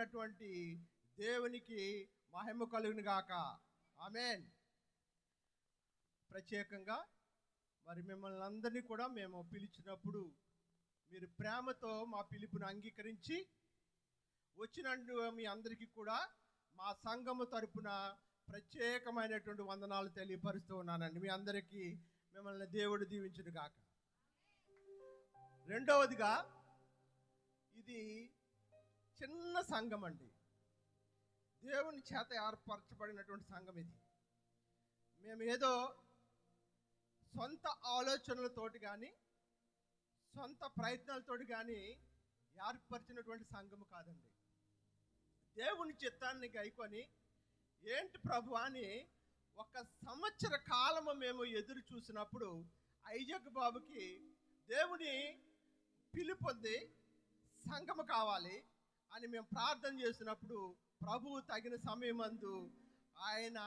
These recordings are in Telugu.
ఉన్నటువంటి దేవునికి మహిమ కలుగును గాక. ఆమెన్. ప్రత్యేకంగా మరి మిమ్మల్ని అందరినీ కూడా మేము పిలిచినప్పుడు మీరు ప్రేమతో మా పిలుపును అంగీకరించి వచ్చినట్టు మీ అందరికీ కూడా మా సంఘము తరపున ప్రత్యేకమైనటువంటి వందనాలు తెలియపరుస్తూ ఉన్నానండి. మీ అందరికీ మిమ్మల్ని దేవుడు దీవించును గాక. రెండవదిగా ఇది చిన్న సంఘం అండి. దేవుని చేత ఏర్పరచబడినటువంటి సంఘం ఇది. మేము ఏదో సొంత ఆలోచనలతోటి కానీ సొంత ప్రయత్నాలతోటి కానీ ఏర్పరిచినటువంటి సంఘము కాదండి. దేవుని చిత్తాన్ని గైకొని ఏంటి ప్రభు అని ఒక సంవత్సర కాలము మేము ఎదురు చూసినప్పుడు ఐజక్ బాబుకి దేవుని పిలుపొంది సంఘము కావాలి. అని మేము ప్రార్థన చేసినప్పుడు ప్రభువు తగిన సమయమందు ఆయన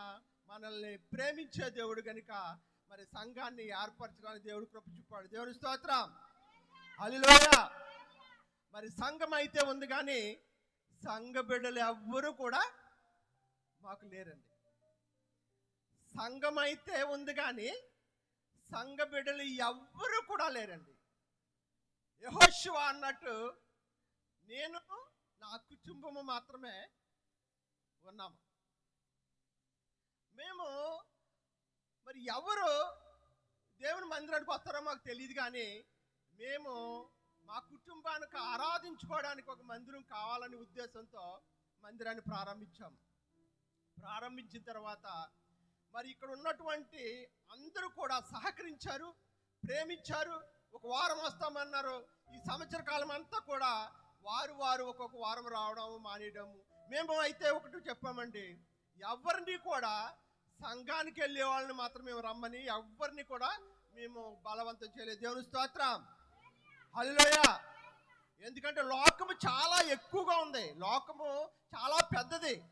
మనల్ని ప్రేమించే దేవుడు కనుక మరి సంఘాన్ని ఏర్పరచడానికి దేవుడు కృప చూపాడు. దేవుని స్తోత్రం. అలిలోయ మరి సంఘం అయితే ఉంది కానీ సంఘ బిడ్డలు ఎవ్వరూ కూడా మాకు లేరండి. సంఘం అయితే ఉంది కానీ సంఘ బిడ్డలు ఎవ్వరూ కూడా లేరండి. యహోశివ అన్నట్టు నేను నా కుటుంబము మాత్రమే ఉన్నాము. మేము మరి ఎవరు దేవుని మందిరానికి వస్తారో మాకు తెలియదు కానీ మేము మా కుటుంబానికి ఆరాధించుకోవడానికి ఒక మందిరం కావాలనే ఉద్దేశంతో మందిరాన్ని ప్రారంభించాము. ప్రారంభించిన తర్వాత మరి ఇక్కడ ఉన్నటువంటి అందరూ కూడా సహకరించారు ప్రేమించారు. ఒక వారం వస్తామన్నారు. ఈ సంవత్సర కాలం అంతా కూడా వారు వారు ఒక్కొక్క వారం రావడం మానేయడము. మేము అయితే ఒకటి చెప్పామండి. ఎవరిని కూడా సంఘానికి వెళ్ళే వాళ్ళని మాత్రం మేము రమ్మని ఎవరిని కూడా మేము బలవంతం చేయలేదు. దేవుని స్తోత్రం. హల్లెలూయ. ఎందుకంటే లోకము చాలా ఎక్కువగా ఉంది. లోకము చాలా పెద్దది.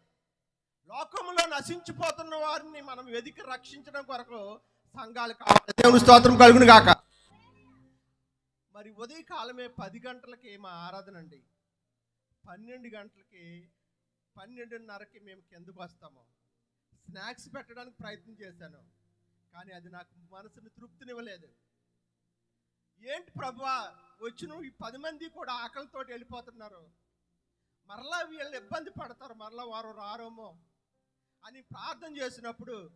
లోకములో నశించిపోతున్న వారిని మనం వెతికి రక్షించడం కొరకు సంఘాలు కావాలి. దేవుని స్తోత్రం కలుగును కాక మరి ఉదయకాలమే పది గంటలకి మా ఆరాధన అండి పన్నెండు గంటలకి పన్నెండున్నరకి మేము కిందకు వస్తాము. స్నాక్స్ పెట్టడానికి ప్రయత్నం చేశాను. కానీ అది నాకు మనసుని తృప్తినివ్వలేదు. ఏంటి ప్రభువా? వచ్చిన ఈ పది మంది కూడా ఆకలితో వెళ్ళిపోతున్నారు. మరలా వీళ్ళు ఇబ్బంది పడతారు. మరలా వారు రారోమో అని ప్రార్థన చేసినప్పుడు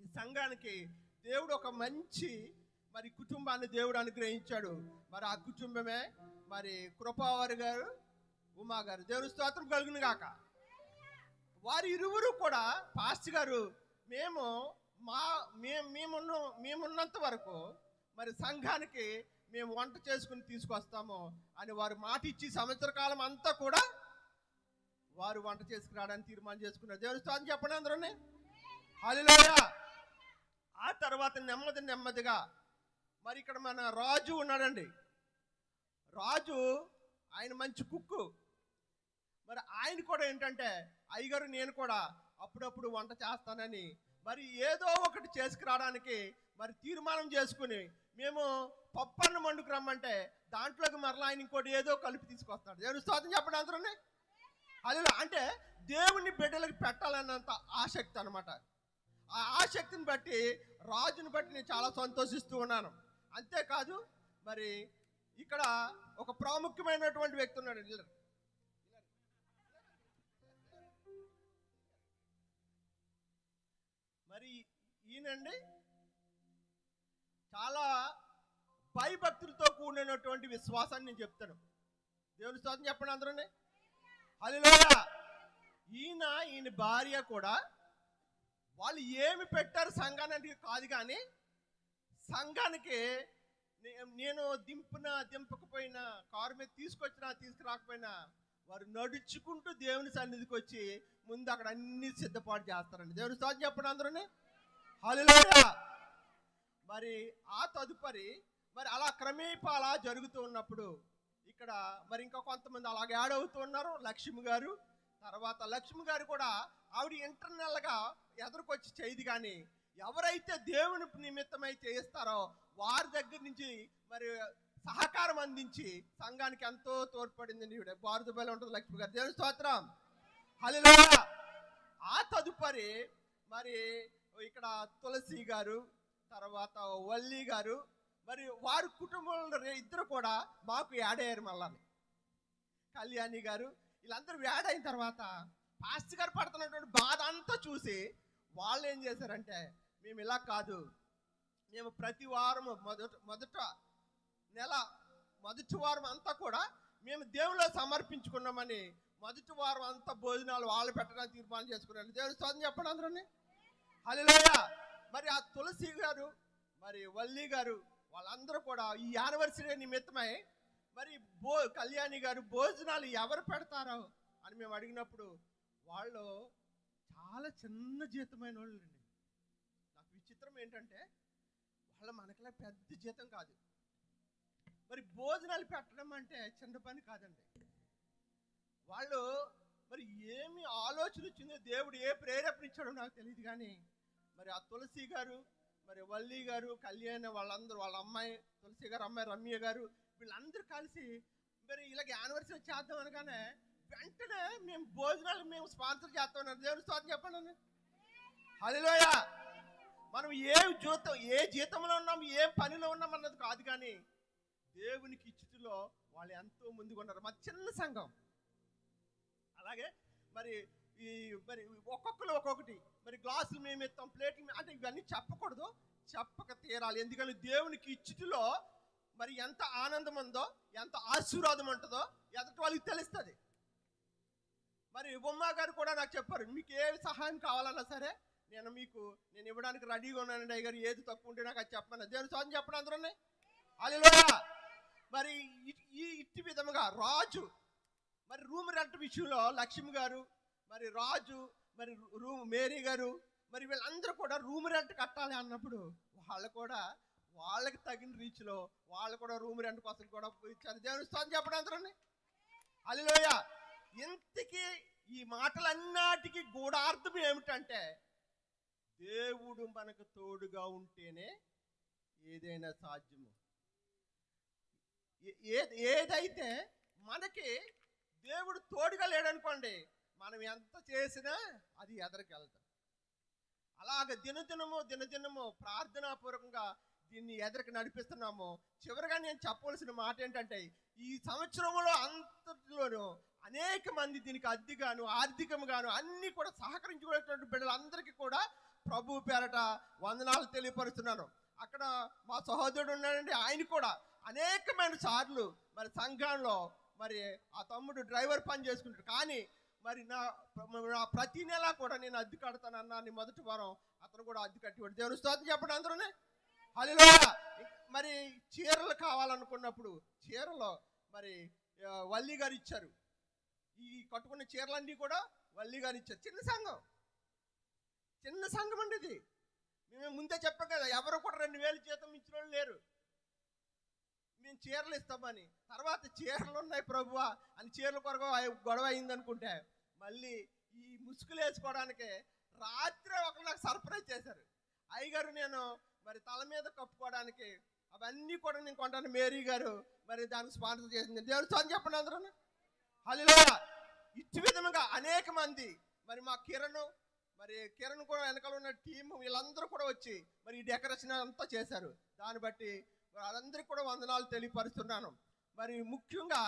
ఈ సంఘానికి దేవుడు ఒక మంచి మరి కుటుంబాన్ని దేవుడు అనుగ్రహించాడు. మరి ఆ కుటుంబమే మరి కృపావారి గారు ఉమా గారు దేవుని స్తోత్రం కలుగును గాక. వారి ఇరువురు కూడా పాస్ట్ గారు మేము మా మేము మేమున్న మేమున్నంత వరకు మరి సంఘానికి మేము వంట చేసుకుని తీసుకొస్తాము అని వారు మాట ఇచ్చి సంవత్సర కాలం అంతా కూడా వారు వంట చేసుకురావడానికి తీర్మానం చేసుకున్నారు. దేవుని స్తోత్రం చెప్పండి అందరూ హల్లెలూయా. ఆ తర్వాత నెమ్మది నెమ్మదిగా మరి ఇక్కడ మన రాజు ఉన్నాడండి. రాజు ఆయన మంచి కుక్కు. మరి ఆయన కూడా ఏంటంటే అయ్యగారు నేను కూడా అప్పుడప్పుడు వంట చేస్తానని మరి ఏదో ఒకటి చేసుకురావడానికి మరి తీర్మానం చేసుకుని మేము పప్పన్న వండుకు రమ్మంటే దాంట్లోకి మరలా ఆయన ఇంకోటి ఏదో కలిపి తీసుకొస్తాడు. దేవుని స్తోత్రం చెప్పండి అందరూ అది అంటే దేవుని బిడ్డలకు పెట్టాలన్నంత ఆసక్తి అనమాట ఆ ఆసక్తిని బట్టి రాజుని బట్టి నేను చాలా సంతోషిస్తూ ఉన్నాను. అంతేకాదు మరి ఇక్కడ ఒక ప్రాముఖ్యమైనటువంటి వ్యక్తి ఉన్నాడు నిలరు. మరి ఈయనండి చాలా భయభక్తులతో కూడినటువంటి విశ్వాసాన్ని నేను చెప్తాను. దేవుని స్తోత్రం చెప్పండి అందరూ హల్లెలూయా! ఈయన ఈయన భార్య కూడా వాళ్ళు ఏమి పెట్టారు సంఘానికి కాదు కానీ సంఘానికి నేను దింపిన దింపకపోయినా కారు మీద తీసుకొచ్చినా తీసుకురాకపోయినా వారు నడుచుకుంటూ దేవుని సన్నిధికి వచ్చి ముందు అక్కడ అన్ని సిద్ధపాటు చేస్తారండి. దేవుని స్తోత్రం చెప్పండి అందరూ హల్లెలూయా. మరి ఆ తదుపరి మరి అలా క్రమేపా అలా జరుగుతూ ఉన్నప్పుడు ఇక్కడ మరి ఇంకా కొంతమంది అలాగే యాడ్ అవుతూ ఉన్నారు. లక్ష్మి గారు తర్వాత లక్ష్మి గారు కూడా ఆవిడ ఇంటర్నల్గా ఎదురుకొచ్చి చేయదు కానీ ఎవరైతే దేవుని నిమిత్తమై చేయిస్తారో వారి దగ్గర నుంచి మరి సహకారం అందించి సంఘానికి ఎంతో తోడ్పడింది నీవిడ బారుదుబైలో ఉంటుంది లక్ష్మి గారు. దేవుని స్తోత్రం. హల్లెలూయా. ఆ తదుపరి మరి ఇక్కడ తులసి గారు తర్వాత వల్లి గారు మరి వారి కుటుంబంలో ఇద్దరు కూడా మాకు యాడ్ అయ్యారు కళ్యాణి గారు వీళ్ళందరూ యాడ్ అయిన తర్వాత పాస్టర్ గారు పడుతున్నటువంటి బాధ అంతా చూసి వాళ్ళు ఏం చేశారంటే మేము ఇలా కాదు. మేము ప్రతి వారం మొదట మొదట నెల మొదటి వారం అంతా కూడా మేము దేవుళ్ళ సమర్పించుకున్నామని మొదటి వారం అంతా భోజనాలు వాళ్ళు పెట్టడానికి తీర్మానం చేసుకున్నాను దేవుడు స్తోత్రం చెప్పండి అందరూ హల్లెలూయా. మరి ఆ తులసి గారు మరి వల్లి గారు వాళ్ళందరూ కూడా ఈ యానివర్సరీ నిమిత్తమై మరి భో కళ్యాణి గారు భోజనాలు ఎవరు పెడతారో అని మేము అడిగినప్పుడు వాళ్ళు చాలా చిన్న జీతమైన వాళ్ళు అండి ఏంటంటే వాళ్ళ మనకలా పెద్ద జీతం కాదు. మరి భోజనాలు పెట్టడం అంటే చిన్న పని కాదండి. వాళ్ళు మరి ఏమి ఆలోచన వచ్చిందో దేవుడు ఏ ప్రేరేపణ ఇచ్చాడో నాకు తెలియదు కానీ మరి ఆ తులసి గారు మరి వల్లి గారు కళ్యాణ్ వాళ్ళందరూ వాళ్ళ అమ్మాయి తులసి గారు అమ్మాయి రమ్య గారు వీళ్ళందరూ కలిసి మరి ఇలాగ యానివర్సరీ చేద్దాం అనగానే వెంటనే మేము భోజనాలు మేము స్పాన్సర్ చేస్తాం దేవుడు స్వాతం చెప్పండి హలోయ మనం ఏ జీతం ఏ జీతంలో ఉన్నాం ఏ పనిలో ఉన్నాం అన్నది కాదు కానీ దేవునికి ఇచ్చుటిలో వాళ్ళు ఎంతో ముందుకు ఉన్నారు. మా చిన్న సంఘం. అలాగే మరి ఈ మరి ఒక్కొక్కరు ఒక్కొక్కటి. మరి గ్లాసులు మేము ఇస్తాం ప్లేట్లు అంటే ఇవన్నీ చెప్పకూడదు చెప్పక తీరాలి. ఎందుకంటే దేవునికి ఇచ్చుటిలో మరి ఎంత ఆనందం ఉందో ఎంత ఆశీర్వాదం ఉంటుందో ఎదటి వాళ్ళకి తెలుస్తుంది. మరి బొమ్మ గారు కూడా నాకు చెప్పారు మీకు ఏ సహాయం కావాలన్నా సరే నేను మీకు నేను ఇవ్వడానికి రెడీగా ఉన్నానండి అయ్య గారు ఏది తక్కువ ఉంటే నాకు అది చెప్పను దేవుని స్వామి చెప్పండి అందరూ అలిలోయ మరి ఇ- ఈ ఇట్టి విధముగా రాజు మరి రూమ్ రెంట్ విషయంలో లక్ష్మి గారు మరి రాజు మరి రూమ్ మేరీ గారు మరి వీళ్ళందరూ కూడా రూమ్ రెంట్ కట్టాలి అన్నప్పుడు వాళ్ళు కూడా వాళ్ళకి తగిన రీచ్లో వాళ్ళు కూడా రూమ్ రెంట్ కోసం కూడా ఇచ్చారు దేవుని స్థానం చెప్పడం అందరూ అలిలోయ ఇంతకీ ఈ మాటలన్నిటికీ గూఢార్థం ఏమిటంటే దేవుడు మనకు తోడుగా ఉంటేనే ఏదైనా సాధ్యము. ఏ- ఏదైతే మనకి దేవుడు తోడుగా లేడనుకోండి మనం ఎంత చేసినా అది ఎదరికి అలాగ దినదినము దినదినము ప్రార్థనాపూర్వకంగా దీన్ని ఎదరికి నడిపిస్తున్నాము. చివరిగా నేను చెప్పవలసిన మాట ఏంటంటే ఈ సంవత్సరంలో అంతటిలోనూ అనేక మంది దీనికి అద్దెగాను ఆర్థికంగాను అన్నీ కూడా సహకరించుకునేటువంటి బిడ్డలందరికీ కూడా ప్రభు పేరట వందనాలు తెలియపరుస్తున్నాను. అక్కడ మా సహోదరుడు ఉన్నాడండి ఆయన కూడా అనేకమైన సార్లు మరి సంఘంలో మరి ఆ తమ్ముడు డ్రైవర్ పని చేసుకుంటాడు. కానీ మరి నా నా ప్రతి నెల కూడా నేను అద్దె కడతానన్నా మొదటి వారం అతను కూడా అద్దె కట్టేవాడు. దేవుని స్తోత్రం చెప్పండి అందరూనే. హలో మరి చీరలు కావాలనుకున్నప్పుడు చీరలో మరి వల్లి గారు ఇచ్చారు. ఈ కట్టుకున్న చీరలన్నీ కూడా వల్లి గారు ఇచ్చారు. చిన్న సంఘం. చిన్న సంఘం అండి ఇది. మేము ముందే చెప్పాం కదా ఎవరు కూడా రెండు వేలు జీతం ఇచ్చిన వాళ్ళు లేరు. మేము చీరలు ఇస్తామని. తర్వాత చీరలు ఉన్నాయి ప్రభువా అని చీరల కొరకు గొడవ అయింది అనుకుంటే మళ్ళీ ఈ ముసుగులు వేసుకోవడానికి రాత్రి ఒకరు నాకు సర్ప్రైజ్ చేశారు. అయ్యగారు నేను మరి తల మీద కప్పుకోవడానికి అవన్నీ కూడా నేను కొంటాను. మేరీ గారు మరి దానికి స్పాన్సర్ చేసింది. దేవుడు స్వామి చెప్పండి అందరూ. హలో ఇచ్చి విధముగా అనేక మంది మరి మా కిరణ్ మరి కిరణ్ కూడా వెనకాల ఉన్న టీం వీళ్ళందరూ కూడా వచ్చి మరి ఈ డెకరేషన్ అంతా చేశారు. దాన్ని బట్టి వాళ్ళందరికీ కూడా వందనాలు తెలియపరుస్తున్నాను. మరి ముఖ్యంగా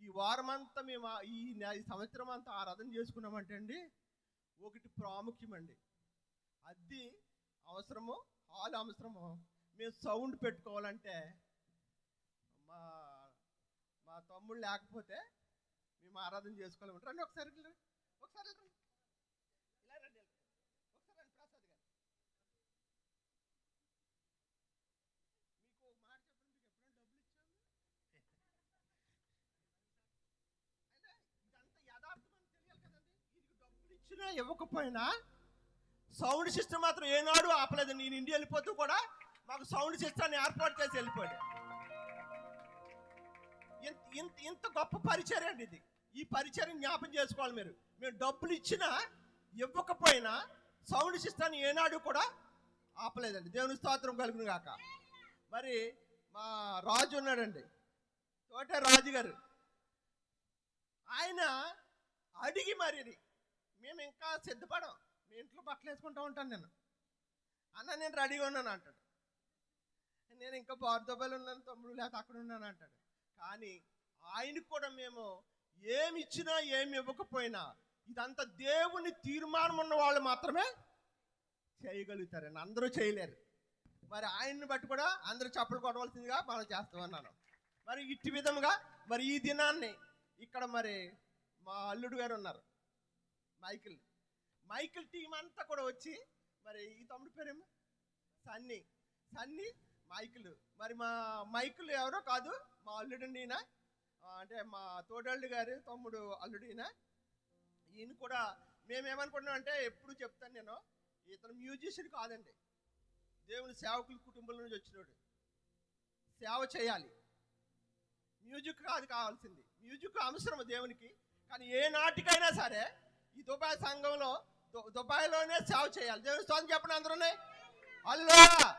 ఈ వారం అంతా మేము ఈ సంవత్సరం అంతా ఆరాధన చేసుకున్నామంటే అండి ఒకటి ప్రాముఖ్యం అండి. అది అవసరము హాల్ అవసరము మేము సౌండ్ పెట్టుకోవాలంటే మా మా తమ్ముడు లేకపోతే మేము ఆరాధన చేసుకోలేము రండి ఒకసారి ఒకసారి ఇట్లా రండి. ఇలా రండి ఒకసారి రండి ప్రసాద్ గారు మీకు ఒక మాట చెప్పండి మీకు ఎప్పుడైనా డబ్బులు ఇచ్చాము అంటే ఇదంతా యథార్థం అని తెలియాలి కదండి వీరికి డబ్బులు ఇచ్చినా ఇవ్వకపోయినా సౌండ్ సిస్టమ్ మాత్రం ఏనాడు ఆపలేదు. నేను ఇండియా వెళ్ళిపోతూ కూడా మాకు సౌండ్ సిస్టమ్ ఏర్పాటు చేసి వెళ్ళిపోయాడు. ఇంత ఇంత ఇంత గొప్ప పరిచయం అండి ఇది. ఈ పరిచయం జ్ఞాపం చేసుకోవాలి మీరు. మేము డబ్బులు ఇచ్చినా ఇవ్వకపోయినా సౌండ్ సిస్టమ్ ఏనాడు కూడా ఆపలేదండి. దేవుని స్తోత్రం కలుగును కాక మరి మా రాజు ఉన్నాడండి. తోట రాజు గారు ఆయన అడిగి మరి మేము ఇంకా సిద్ధపడం. మీ ఇంట్లో బట్టలు వేసుకుంటూ ఉంటాను నేను. అన్న నేను రెడీగా ఉన్నాను అంటాడు. నేను ఇంకా బార్దోబాలు ఉన్నాను తమ్ముడు లేకపోతే అక్కడ ఉన్నాను అంటాడు. కానీ ఆయనకు కూడా మేము ఏమి ఇచ్చినా ఏమి ఇవ్వకపోయినా ఇదంతా దేవుని తీర్మానం ఉన్న వాళ్ళు మాత్రమే చేయగలుగుతారని అందరూ చేయలేరు. మరి ఆయన్ని బట్టి కూడా అందరూ చప్పలు కొట్టవలసిందిగా మనం చేస్తామన్నాను మరి ఇట్టి విధంగా మరి ఈ దినాన్ని ఇక్కడ మరి మా అల్లుడు గారు ఉన్నారు. మైకిల్. మైకిల్ టీం అంతా కూడా వచ్చి మరి ఈ తమ్ముడు పేరేమో సన్నీ. సన్నీ మైకిల్. మరి మా మైకిల్ ఎవరో కాదు మా అల్లుడు ఈయన. అంటే మా తోడల్లు గారు తమ్ముడు అల్లుడు ఈయన. ఈయన కూడా మేమేమనుకుంటున్నాం అంటే ఎప్పుడు చెప్తాను నేను ఇతను మ్యూజిషియన్ కాదండి. దేవుని సేవకుల కుటుంబం నుంచి వచ్చినాడు. సేవ చేయాలి. మ్యూజిక్ కాదు కావాల్సింది. మ్యూజిక్ అవసరం దేవునికి. కానీ ఏ నాటికైనా సరే ఈ దుబాయ్ సంఘంలో దు- దుబాయ్లోనే సేవ చేయాలి. దేవుని స్వామి చెప్పండి అందరూనే. అల్లా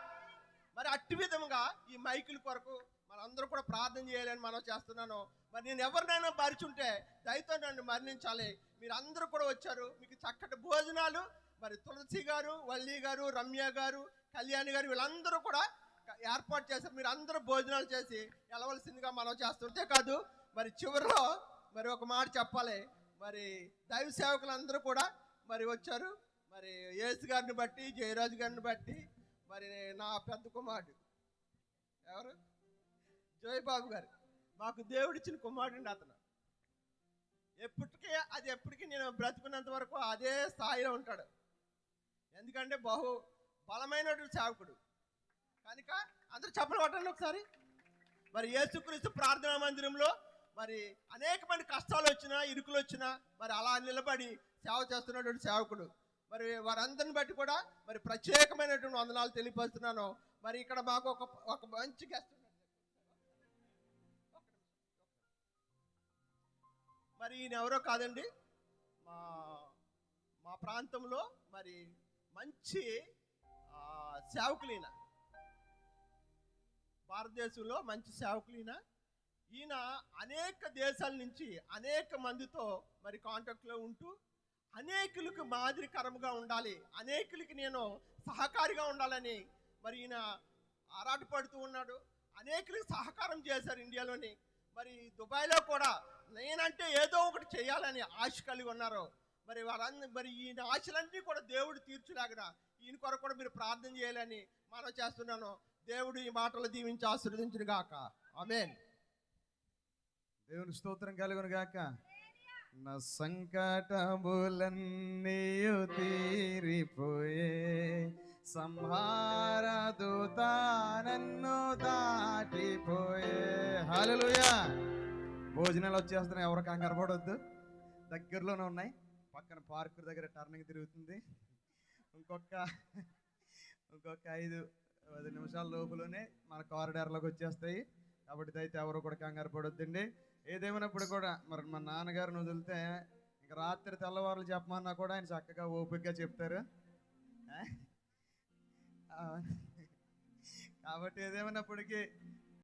మరి అట్టి విధంగా ఈ మైకుల కొరకు మనందరూ కూడా ప్రార్థన చేయాలని మనం చేస్తున్నాను. మరి నేను ఎవరినైనా మరిచుంటే దయతో నన్ను మరణించాలి. మీరు అందరూ కూడా వచ్చారు. మీకు చక్కటి భోజనాలు. మరి తులసి గారు వల్లి గారు రమ్య గారు కళ్యాణి గారు వీళ్ళందరూ కూడా ఏర్పాటు చేశారు మీరు అందరూ భోజనాలు చేసి వెళ్ళవలసిందిగా మనం చేస్తుంటే కాదు. మరి చివరిలో మరి ఒక మాట చెప్పాలి. మరి దైవ సేవకులందరూ కూడా మరి వచ్చారు. మరి యేసు గారిని బట్టి జయరాజు గారిని బట్టి మరి నా పెద్ద కుమారుడు. ఎవరు? జయబాబు గారు. మాకు దేవుడిచ్చిన కుమారుడు అతను. ఎప్పటికీ అది ఎప్పటికీ నేను బ్రతుకున్నంత వరకు అదే స్థాయిలో ఉంటాడు. ఎందుకంటే బహు బలమైనటువంటి సేవకుడు. కనుక అందరూ చెప్పలు కొట్టండి ఒకసారి. మరి యేసుక్రీస్తు ప్రార్థనా మందిరంలో మరి అనేక కష్టాలు వచ్చినా ఇరుకులు వచ్చినా మరి అలా నిలబడి సేవ చేస్తున్నటువంటి సేవకుడు. మరి వారందరిని బట్టి కూడా మరి ప్రత్యేకమైనటువంటి వందనాలు తెలియపరుస్తున్నాను. మరి ఇక్కడ మాకు ఒక ఒక మంచి గెస్ట్ మరి ఈయన ఎవరో కాదండి. మా మా ప్రాంతంలో మరి మంచి సేవకులైన భారతదేశంలో మంచి సేవకులు ఈయన అనేక దేశాల నుంచి అనేక మందితో మరి కాంటాక్ట్లో ఉంటూ అనేకులకు మాదిరికరంగా ఉండాలి. అనేకులకి నేను సహకారిగా ఉండాలని మరి ఈయన ఆరాటపడుతూ ఉన్నాడు. అనేకులకు సహకారం చేశారు ఇండియాలోని. మరి దుబాయ్లో కూడా నేనంటే ఏదో ఒకటి చేయాలని ఆశ కలిగి ఉన్నారు. మరి వారందరూ మరి ఈయన ఆశలన్నీ కూడా దేవుడు తీర్చులాగిన. ఈయన కొరకు కూడా మీరు ప్రార్థన చేయాలని మనం చేస్తున్నాను. దేవుడు ఈ మాటలు దీవించి ఆశీర్వదించుగాక ఆమెన్. దేవుని స్తోత్రం కలుగును గాక నా సంకటములన్నీ తీరిపోయే. సంహార దూత నన్ను దాటిపోయే. హల్లెలూయా. భోజనాలు వచ్చేస్తున్నాయి ఎవరు కంగారు పడొద్దు. దగ్గరలోనే ఉన్నాయి. పక్కన పార్కు దగ్గర టర్నింగ్ తిరుగుతుంది. ఇంకొక ఇంకొక ఐదు పది నిమిషాల లోపులోనే మన కారిడార్లోకి వచ్చేస్తాయి. కాబట్టి అయితే ఎవరు కూడా కంగారు పడొద్దండి. ఏదేమైనప్పుడు కూడా మరి మా నాన్నగారిని వదిలితే ఇంకా రాత్రి తెల్లవారులు చెప్పమన్నా కూడా ఆయన చక్కగా ఓపికగా చెప్తారు. కాబట్టి ఏదేమైనప్పటికీ